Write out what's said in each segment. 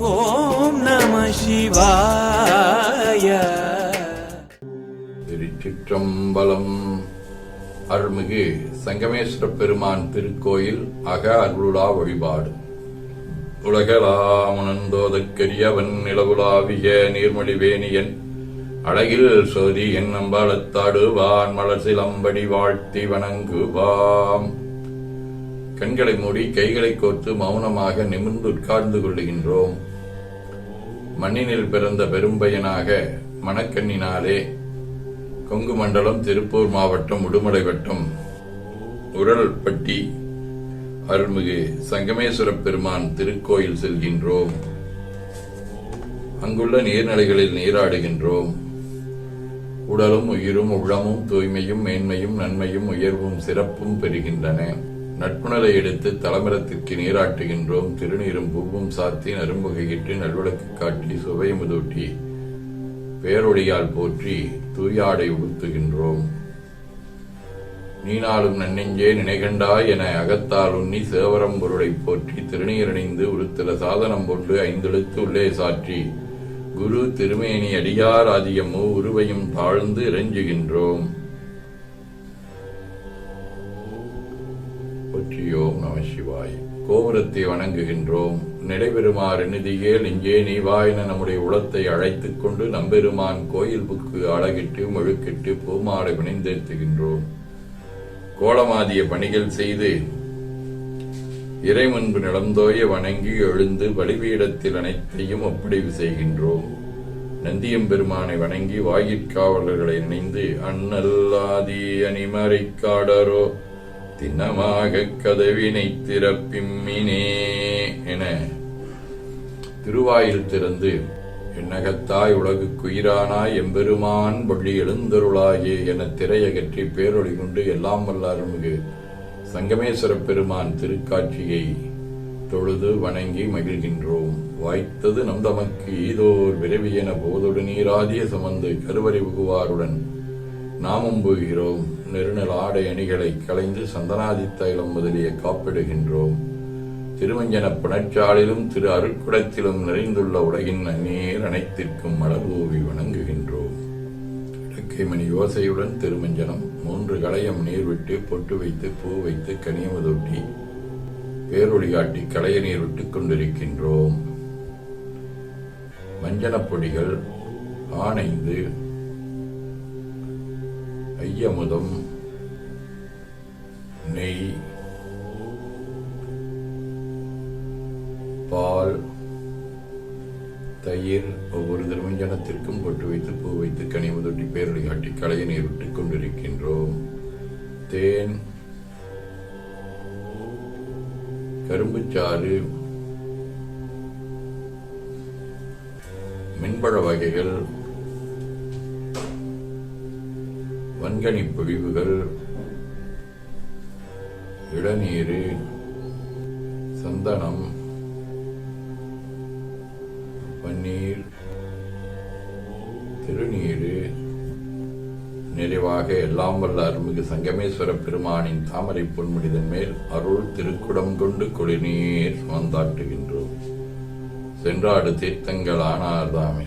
ஓம் நம சிவாய. திருச்சிற்றம்பலம். அருள்மிகு சங்கமேஸ்வர பெருமான் திருக்கோயில் அக அருளுடா வழிபாடு. உலகலாமுணந்தோதற்கரியவன் நிலவுலாவிய நீர்மொழிவேணியன். அழகில் சோதி என் அம்பாளத்தாடுவான் மலர் சிலம்படி வாழ்த்தி வணங்குவாம். கண்களை மூடி கைகளை கோர்த்து மௌனமாக நிமிர்ந்து உட்கார்ந்து கொள்ளுகின்றோம். மண்ணினில் பிறந்த பெரும்பயனாக மணக்கண்ணினாலே கொங்கு மண்டலம் திருப்பூர் மாவட்டம் உடுமலை வட்டம் உரல்பட்டி அருள்மிகு சங்கமேஸ்வர பெருமான் திருக்கோயில் செல்கின்றோம். அங்குள்ள நீர்நிலைகளில் நீராடுகின்றோம். உடலும் உயிரும் உள்ளமும் தூய்மையும் மேன்மையும் நன்மையும் உயர்வும் சிறப்பும் பெறுகின்றன. நட்புணலை எடுத்து தலமரத்திற்கு நீராட்டுகின்றோம். திருநீரும் பூவும் சாத்தி நரும்புகையிட்டு நல்விளக்கு காட்டி சுவை முதூட்டி பேரொழியால் போற்றி தூயாடை உடுத்துகின்றோம். நீனாலும் நன்னெஞ்சே நினைகண்டாய் என அகத்தால் உண்ணி சேவரம் பொருளை போற்றி திருநீரணிந்து உருத்திர சாதனம் கொண்டு ஐந்தெழுத்து உள்ளே சாற்றி குரு திருமேனி அடியார் ஆதியமோ உருவையும் தாழ்ந்து இறைஞ்சுகின்றோம். போற்றியோம் நம சிவாய் கோபுரத்தை வணங்குகின்றோம். நிலைபெறுமாறு நிதியேல் இங்கே நீவாயின நம்முடைய உளத்தை அழைத்துக் கொண்டு நம்பெருமான் கோயில் புக்கு அழகிட்டு முழுக்கிட்டு பூமாலை பிணைந்தேத்துகின்றோம். கோலமாதிய பணிகள் செய்து இறை முன்பு நிலந்தோய வணங்கி எழுந்து பலிபீடத்தில் அனைத்தையும் ஒப்படைவு செய்கின்றோம். நந்தியம்பெருமானை வணங்கி வாயிற்காவலர்களை இணைந்து அண்ணல்லாதி அணிமறை தினமாக கதவினை திறப்பிம்மினே என திருவாயில் திறந்து என்னகத்தாய் உலகுக்குயிரானாய் எம்பெருமான் பள்ளி எழுந்தருளாயே என திரையகற்றி பேரொழி கொண்டு எல்லாம் வல்ல அருள்மிகு சங்கமேஸ்வர பெருமான் திருக்காட்சியை தொழுது வணங்கி மகிழ்கின்றோம். வாய்த்தது நம் தமக்கு ஈதோர் என போதொடு நீராதிய சமந்து கருவறை புகுவாருடன் நாமும் போகிறோம் நெருநல் ஆடை அணிகளை களைந்து சந்தனாதி தைலம் முதலிய காப்பிடுகின்றோம். திருமஞ்சன புணச்சாலிலும் திரு அருட்குடத்திலும் நிறைந்துள்ள உலகின் அந்நீர் அனைத்திற்கும் மலர்தூவி வணங்குகின்றோம். இலக்கைமணி யோசையுடன் திருமஞ்சனம் மூன்று களையம் நீர் விட்டு பொட்டு வைத்து பூ வைத்து கனியமதொட்டி பேரொளி காட்டி களைய நீர் விட்டுக் கொண்டிருக்கின்றோம். மஞ்சனப் பொடிகள் ஆனைந்து ஐயமுதம் நெய் பால் தயிர் ஒவ்வொரு திருமஞ்சனத்திற்கும் பொட்டு வைத்து பூ வைத்து கனிமுதொட்டி பேரொழி காட்டி கலையை நீர் விட்டுக் கொண்டிருக்கின்றோம். தேன் கரும்புச்சாறு மின்பழ வகைகள் செங்கனி பொழிவுகள் இளநீர் சந்தனம் பன்னீர் திருநீரு. நிறைவாக எல்லாம் வல்ல அருள்மிகு சங்கமேஸ்வர பெருமானின் தாமரை பொன்முடிதன் மேல் அருள் திருக்குடம் கொண்டு கொடிநீர் சுமந்தாட்டுகின்றோம் சென்றாடு தீர்த்தங்கள் ஆனார்தாமே.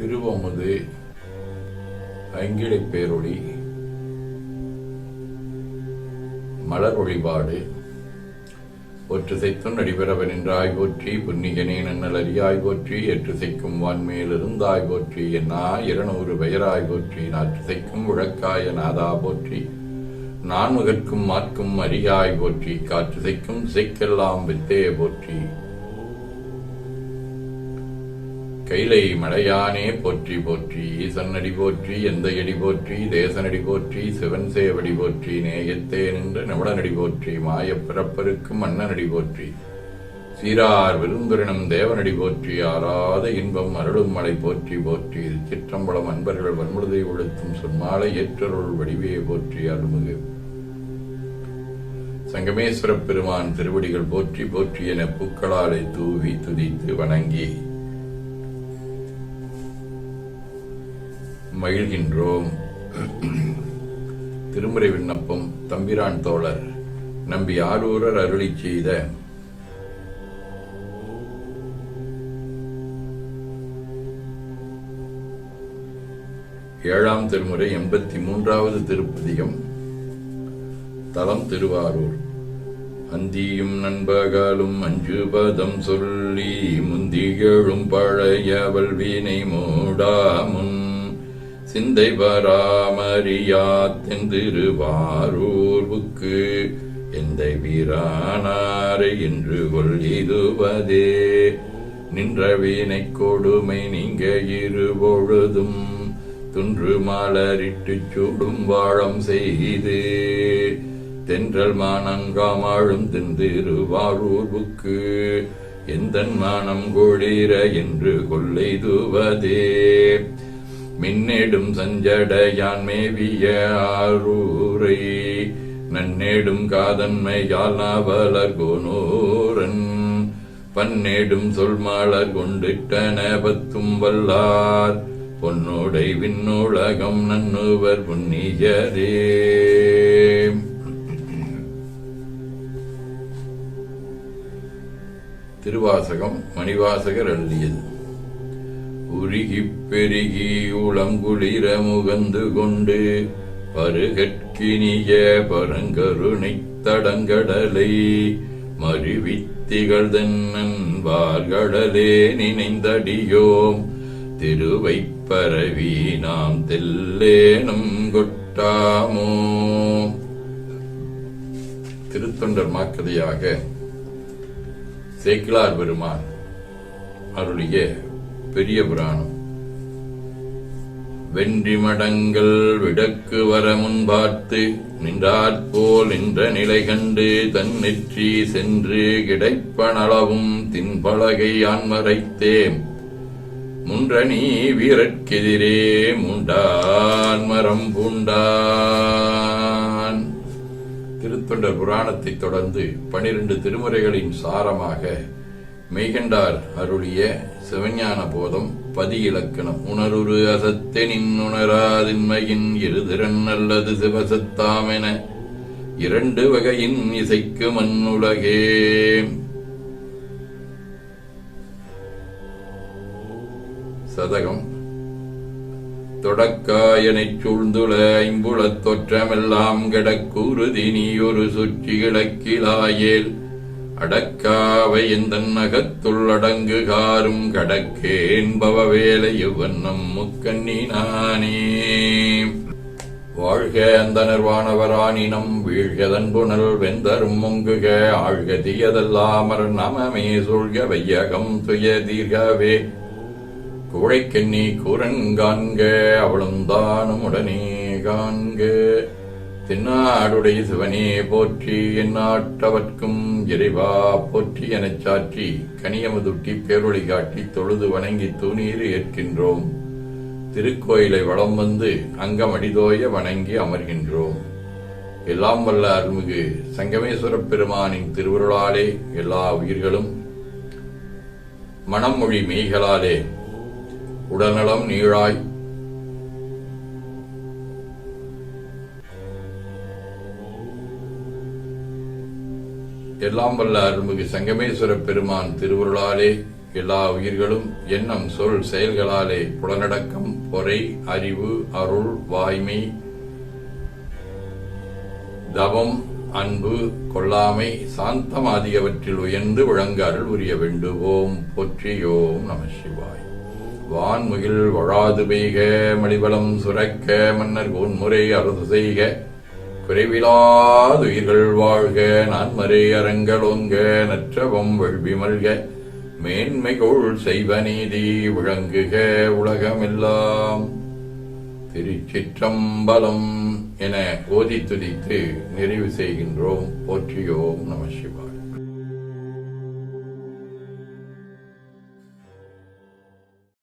திருவமுது ஐங்கிழை பேரொளி மலர் வழிபாடு ஒற்று செய்த்தும் நடிபெறவன் என்றாய் போற்றி புன்னிகனே நன்னல் அறியாய் போற்றி எற்று செய்க்கும் வான்மேல் இருந்தாய் போற்றி என்னா இருநூறு பெயராய் போற்றி நாற்று செய்க்கும் உழக்காய நாதா போற்றி நான்முகற்கும் மாற்கும் அறியாய் போற்றி காற்று செய்க்கும் செய்க்கெல்லாம் வித்தே போற்றி. கைலை மலையானே போற்றி போற்றி ஈசன்னடி போற்றி எந்த எடி போற்றி தேசனடி போற்றி சிவன் சேவடி போற்றி நேயத்தே நின்று நிமிடனடி போற்றி மாயப் பிறப்பருக்கும் மன்னனடி போற்றி. சீரார் விருந்துரினம் தேவனடி போற்றி ஆறாத இன்பம் அருளும் மலை போற்றி போற்றி. சிற்றம்பலம் அன்பர்கள் வன்முழுதை ஒழுத்தும் சொன்மாலை ஏற்றருள் வடிவே போற்றி அருள்மிகு. சங்கமேஸ்வரப் பெருமான் திருவடிகள் போற்றி போற்றி என பூக்களாலை தூவி துதித்து வணங்கி. மகிழ்கின்றோம். திருமுறை விண்ணப்பம் தம்பிரான் தோழர் நம்பி ஆரூரர் அருளி செய்த. ஏழாம் திருமுறை எண்பத்தி மூன்றாவது திருப்பதிகம். தலம் திருவாரூர். அந்தியும் நண்பகலும் அஞ்சு பதம் சொல்லி முந்திகழும் பழைய வல்வினை மூடாமுன் சிந்தை வராமறியாத்தின் திருவாரூர்வுக்கு எந்த வீரானாரை என்று கொள்ளிதுவதே நின்ற வீணை கொடுமை நீங்க இருபொழுதும். துன்று மலரிட்டுச் சூடும் வாழம் செய்து. தென்றல் மானங்காமாழும் திருவாரூர்வுக்கு எந்தன் மானம் கொளிர என்று கொள்ளைதுவதே மின்னேடும் சஞ்சடையான் மேவிய ஆரூரை நன்னேடும் காதன்மையால் நாவலர் கோனூரன் பன்னேடும் சொல்மாளர் கொண்டிட்டன பத்தும் வல்லார் பொன்னோடை விண்ணுலகம் நன்னுவர் புண்ணியரே. திருவாசகம் மணிவாசகர் எழுதியது. உருகிப் பெருகி உளங்குளிர முகந்து கொண்டு பருகற்கினிய பரங்கருணை தடங்கடலை மறுவித்திகள் தென்னன்பார்கடலே நினைந்தடியோம். திருவைப்பரவி நாம் தெல்லேனும் கொட்டாமோ? திருத்தொண்டர் மாக்கதையாக சேக்கிலார் பெருமான் அருளிய பெரிய புராணம். வென்றி மடங்கள் விடக்கு வர முன்பார்த்து நின்றாற்போல் நின்ற நிலை கண்டு தன் நெற்றி சென்று கிடைப்பனளவும் தின்பலகை ஆன்மரைத்தேம் முன்றணி வீரற்கெதிரே முண்டான் மரம் பூண்டான். திருத்தொண்டர் புராணத்தைத் தொடர்ந்து பனிரெண்டு திருமுறைகளின் சாரமாக மெய்கண்டார் அருளிய சிவஞான போதம் பதி இலக்கணம் உணருரு அசத்தெனின் உணராதின்மையின் இருதிறன் அல்லது சிவசத்தாமென இரண்டு வகையின் இசைக்கு மண்ணுலகே. சதகம். தொடக்காயனைச் சூழ்ந்துள ஐம்புலத் தொற்றமெல்லாம் கிடக்கூறுதி நீ ஒரு சுற்றி கிழக்கிலாயேல் அடக்காவை எந்தன் அகத்துள் அடங்கு காரும் கடக்கேன் பவவேலை இவ்வண்ணம் நானே வாழ்க அந்த நிர்வாணவரானினம் வீழ்கதன் புனல் வெந்தரும் முங்குக ஆழ்க தீயதல்லாமர் நமமே சூழ்க வையகம் துய தீர்கவே. குழைக்கண்ணி கூரன்காண்க அவளும் தானும் உடனே காண்க. தென்னாடுடைய சிவனே போற்றி எந்நாட்டவர்க்கும் இறைவா போற்றி எனச் சாற்றி கனியமுதுட்டி பேரொழி காட்டி தொழுது வணங்கி தூணீர் ஏற்கின்றோம். திருக்கோயிலை வளம் வந்து அங்கமடிதோய வணங்கி அமர்கின்றோம். எல்லாம் வல்ல அருள்மிகு சங்கமேஸ்வர பெருமானின் திருவருளாலே எல்லா உயிர்களும் மனம் மொழி மெய்களாலே உடல்நலம் நீழாய் எல்லாம் வல்ல அருள்மிகு சங்கமேஸ்வர பெருமான் திருவருளாலே எல்லா உயிர்களும் எண்ணம் சொல் செயல்களாலே புலனடக்கம் பொறை அறிவு அருள் வாய்மை தவம் அன்பு கொள்ளாமை சாந்தம் ஆகியவற்றில் உயர்ந்து விளங்க அருள் உரிய வேண்டுவோம். போற்றியோம் நம சிவாய். வான்முகில் வழாது பெய்க மணிபலம் சுரக்க மன்னர் கோன்முறை அரசு செய்க. குறைவிலாதுயிர்கள் வாழ்க நான்மறை அரங்களோங்க நற்றவம் வெள்வி மல்க. மேன்மைகோள் செய்வ நீதி விளங்குக உலகமெல்லாம். திருச்சிற்றம்பலம் என ஓதி துதித்து நிறைவு செய்கின்றோம். போற்றியோம் நம சிவாய்.